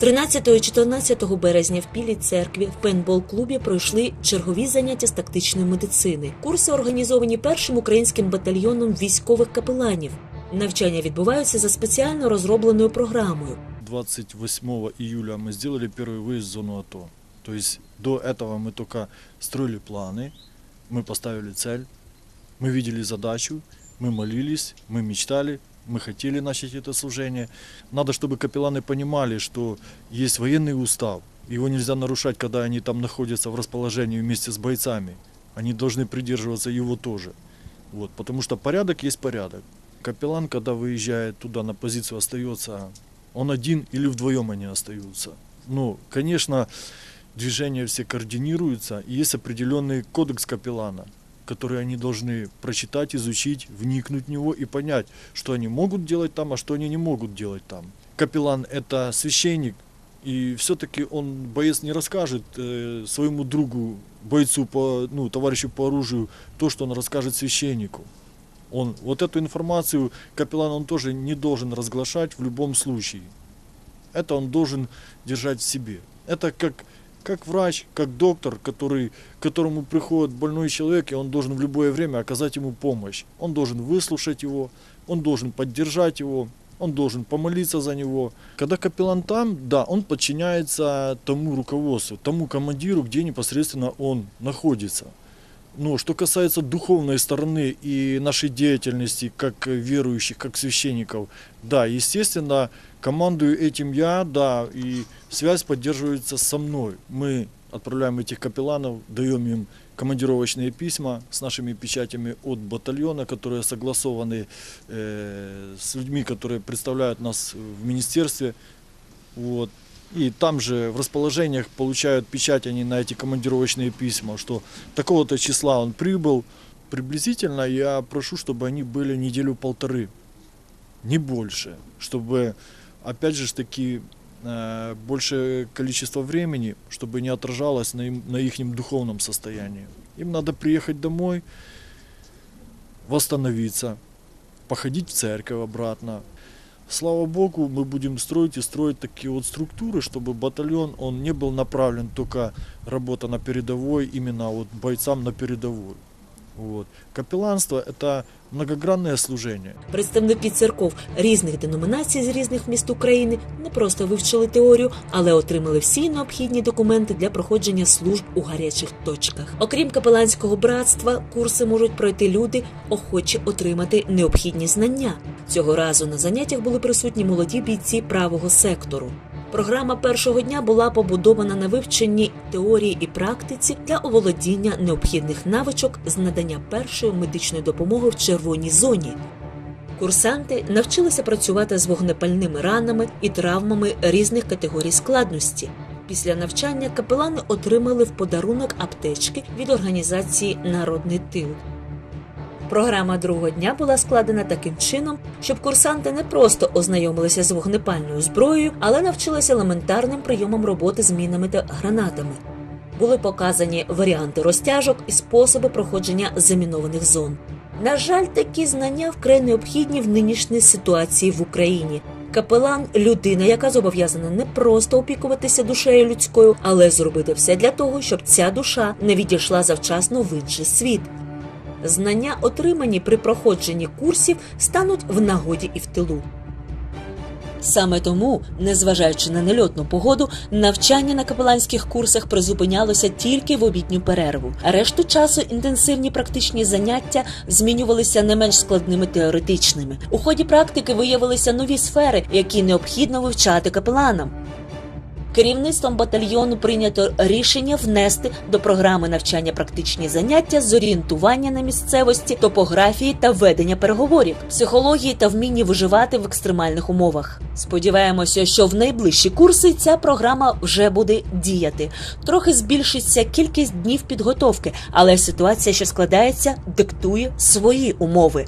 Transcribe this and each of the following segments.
13-14 березня в Білій церкві в пейнтбол-клубі пройшли чергові заняття з тактичної медицини. Курси організовані першим українським батальйоном військових капеланів. Навчання відбуваються за спеціально розробленою програмою. 28 июля мы сделали первый выезд в зону АТО. То есть до этого мы только строили планы, мы поставили цель, мы видели задачу, мы молились, мы мечтали, мы хотели начать это служение. Надо, чтобы капелланы понимали, что есть военный устав, его нельзя нарушать, когда они там находятся в расположении вместе с бойцами. Они должны придерживаться его тоже. Вот, потому что порядок есть порядок. Капеллан, когда выезжает туда на позицию, остается он один или вдвоем они остаются. Ну, конечно, движения все координируются, и есть определенный кодекс капеллана, который они должны прочитать, изучить, вникнуть в него и понять, что они могут делать там, а что они не могут делать там. Капеллан – это священник, и все-таки он, боец, не расскажет э, своему другу, бойцу, по, ну, товарищу по оружию, то, что он расскажет священнику. Он, вот эту информацию капеллан он тоже не должен разглашать в любом случае. Это он должен держать в себе. Это как, как врач, как доктор, который, к которому приходит больной человек, и он должен в любое время оказать ему помощь. Он должен выслушать его, он должен поддержать его, он должен помолиться за него. Когда капеллан там, да, он подчиняется тому руководству, тому командиру, где непосредственно он находится. Но что касается духовной стороны и нашей деятельности как верующих, как священников, да, естественно, командую этим я, да, и связь поддерживается со мной. Мы отправляем этих капелланов, даем им командировочные письма с нашими печатями от батальона, которые согласованы э, с людьми, которые представляют нас в министерстве. Вот. И там же в расположениях получают печать они на эти командировочные письма, что такого-то числа он прибыл. Приблизительно я прошу, чтобы они были неделю-полторы, не больше, чтобы, опять же таки, э, большее количество времени, чтобы не отражалось на, им, на их духовном состоянии. Им надо приехать домой, восстановиться, походить в церковь обратно, Слава Богу, мы будем строить и строить такие вот структуры, чтобы батальон, он не был направлен только работа на передовой, именно вот бойцам на передовой. Вот. Капелланство – это многогранное служение. Представники церков різних деномінацій з різних міст України не просто вивчили теорію, але отримали всі необхідні документи для проходження служб у гарячих точках. Окрім капеланського братства, курси можуть пройти люди, охочі отримати необхідні знання. Цього разу на заняттях були присутні молоді бійці правого сектору. Програма першого дня була побудована на вивченні теорії і практиці для оволодіння необхідних навичок з надання першої медичної допомоги в червоній зоні. Курсанти навчилися працювати з вогнепальними ранами і травмами різних категорій складності. Після навчання капелани отримали в подарунок аптечки від організації Народний тил. Програма другого дня була складена таким чином, щоб курсанти не просто ознайомилися з вогнепальною зброєю, але навчилися елементарним прийомам роботи з мінами та гранатами. Були показані варіанти розтяжок і способи проходження замінованих зон. На жаль, такі знання вкрай необхідні в нинішній ситуації в Україні. Капелан людина, яка зобов'язана не просто опікуватися душею людською, але зробити все для того, щоб ця душа не відійшла завчасно в інший світ. Знання, отримані при проходженні курсів, стануть в нагоді і в тилу. Саме тому, незважаючи на нельотну погоду, навчання на капеланських курсах призупинялося тільки в обідню перерву. Решту часу інтенсивні практичні заняття змінювалися не менш складними теоретичними. У ході практики виявилися нові сфери, які необхідно вивчати капеланам. Керівництвом батальйону прийнято рішення внести до програми навчання практичні заняття з орієнтування на місцевості, топографії та ведення переговорів, психології та вмінні виживати в екстремальних умовах. Сподіваємося, що в найближчі курси ця програма вже буде діяти. Трохи збільшиться кількість днів підготовки, але ситуація, що складається, диктує свої умови.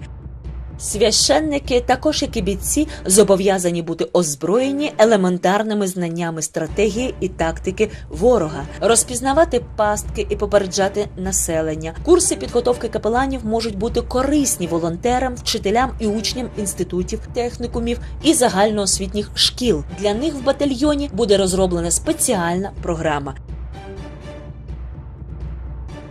Священники, також як і бійці, зобов'язані бути озброєні елементарними знаннями стратегії і тактики ворога, розпізнавати пастки і попереджати населення. Курси підготовки капеланів можуть бути корисні волонтерам, вчителям і учням інститутів, технікумів і загальноосвітніх шкіл. Для них в батальйоні буде розроблена спеціальна програма.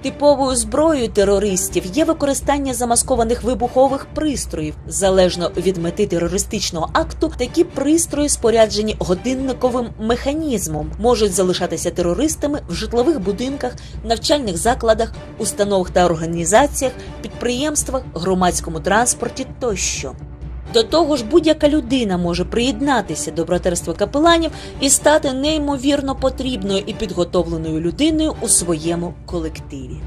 Типовою зброєю терористів є використання замаскованих вибухових пристроїв. Залежно від мети терористичного акту, такі пристрої, споряджені годинниковим механізмом, можуть залишатися терористами в житлових будинках, навчальних закладах, установах та організаціях, підприємствах, громадському транспорті тощо. До того ж, будь-яка людина може приєднатися до братерства капеланів і стати неймовірно потрібною і підготовленою людиною у своєму колективі.